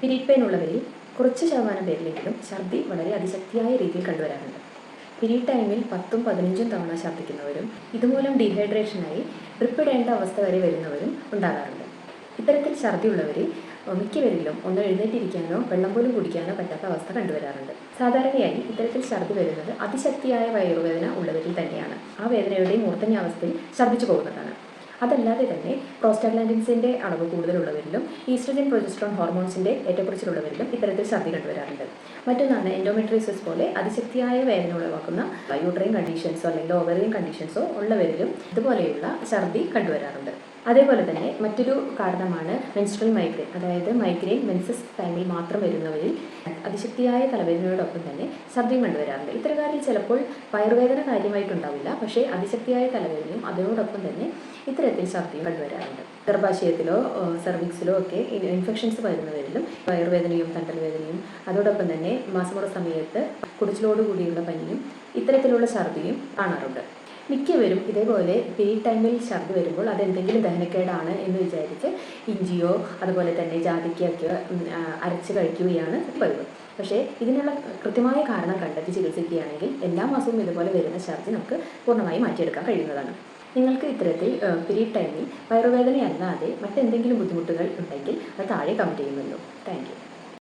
Period pain ഉള്ളവരിൽ കുറച്ച് ശതമാനം പേരിലെങ്കിലും ഛർദി വളരെ അതിശക്തിയായ രീതിയിൽ കണ്ടുവരാറുണ്ട്. പിരീഡ് ടൈമിൽ പത്തും പതിനഞ്ചും തവണ ഛർദ്ദിക്കുന്നവരും ഇതുമൂലം ഡീഹൈഡ്രേഷനായി ഡ്രിപ്പ് ഇടേണ്ട അവസ്ഥ വരെ വരുന്നവരും ഉണ്ടാകാറുണ്ട്. ഇത്തരത്തിൽ ഛർദി ഉള്ളവരിൽ മിക്കവരിലും ഒന്ന് എഴുന്നേറ്റിരിക്കാനോ വെള്ളം പോലും കുടിക്കാനോ പറ്റാത്ത അവസ്ഥ കണ്ടുവരാറുണ്ട്. സാധാരണയായി ഇത്തരത്തിൽ ഛർദി വരുന്നത് അതിശക്തിയായ വയറുവേദന ഉള്ളവരിൽ തന്നെയാണ്. ആ വേദനയുടെ മൂർധന്യാവസ്ഥയിൽ ഛർദ്ദിച്ചു പോകുന്നതാണ്. അതല്ലാതെ തന്നെ പ്രോസ്റ്റാഗ്ലാൻഡിൻസിന്റെ അളവ് കൂടുതലുള്ളവരിലും ഈസ്ട്രജൻ പ്രൊജസ്ട്രോൺ ഹോർമോൺസിന്റെ ഏറ്റക്കുറിച്ചിലുള്ളവരിലും ഇത്തരത്തിൽ ശ്രദ്ധ കണ്ടുവരാറുണ്ട്. മറ്റൊന്നാണ് എൻഡോമെട്രിയോസിസ് പോലെ അതിശക്തിയായ വേദന ഉളവാക്കുന്ന യൂട്രൈൻ കണ്ടീഷൻസോ അല്ലെങ്കിൽ ഓവറിയൻ കണ്ടീഷൻസോ ഉള്ളവരിലും ഇതുപോലെയുള്ള ഛർദി കണ്ടുവരാറുണ്ട്. അതേപോലെ തന്നെ മറ്റൊരു കാരണമാണ് മെൻസ്ട്രൽ മൈഗ്രെയിൻ അതായത് മൈഗ്രെയിൻ മെൻസസ് ടൈമിൽ മാത്രം വരുന്നവരിൽ അതിശക്തിയായ തലവേദനയോടൊപ്പം തന്നെ ഛർദിയും കണ്ടുവരാറുണ്ട് ഇത്തരക്കാരിൽ ചിലപ്പോൾ വയറുവേദന കാര്യമായിട്ടുണ്ടാവില്ല. പക്ഷേ അതിശക്തിയായ തലവേദനയും അതിനോടൊപ്പം തന്നെ ഇത്തരത്തിൽ ഛർദിയും കണ്ടുവരാറുണ്ട് ഗർഭാശയത്തിലോ സെർവിക്സിലോ ഒക്കെ ഇൻഫെക്ഷൻസ് വരുന്നവരിലും വയറുവേദനയും തണ്ടൽ വേദനയും അതോടൊപ്പം തന്നെ മാസമുറ സമയത്ത് കുടിച്ചിലോടുകൂടിയുള്ള പനിയും ഇത്തരത്തിലുള്ള ഛർദിയും കാണാറുണ്ട്. മിക്കവരും ഇതേപോലെ പേ ടൈമിൽ ഛർദി വരുമ്പോൾ അതെന്തെങ്കിലും ദഹനക്കേടാണ് എന്ന് വിചാരിച്ച് ഇഞ്ചിയോ അതുപോലെ തന്നെ ജാതിക്കയൊക്കെ അരച്ച് കഴിക്കുകയാണ് പതിവ്. പക്ഷേ ഇതിനുള്ള കൃത്യമായ കാരണം കണ്ടെത്തി ചികിത്സിക്കുകയാണെങ്കിൽ എല്ലാ മാസവും ഇതുപോലെ വരുന്ന ഛർദി നമുക്ക് പൂർണമായി മാറ്റിയെടുക്കാൻ കഴിയുന്നതാണ്. നിങ്ങൾക്ക് ഇത്തരത്തിൽ പീരീഡ് ടൈമിൽ വയറുവേദനയല്ലാതെ മറ്റെന്തെങ്കിലും ബുദ്ധിമുട്ടുകൾ ഉണ്ടെങ്കിൽ അത് താഴെ കമന്റ് ചെയ്യുമല്ലോ. താങ്ക്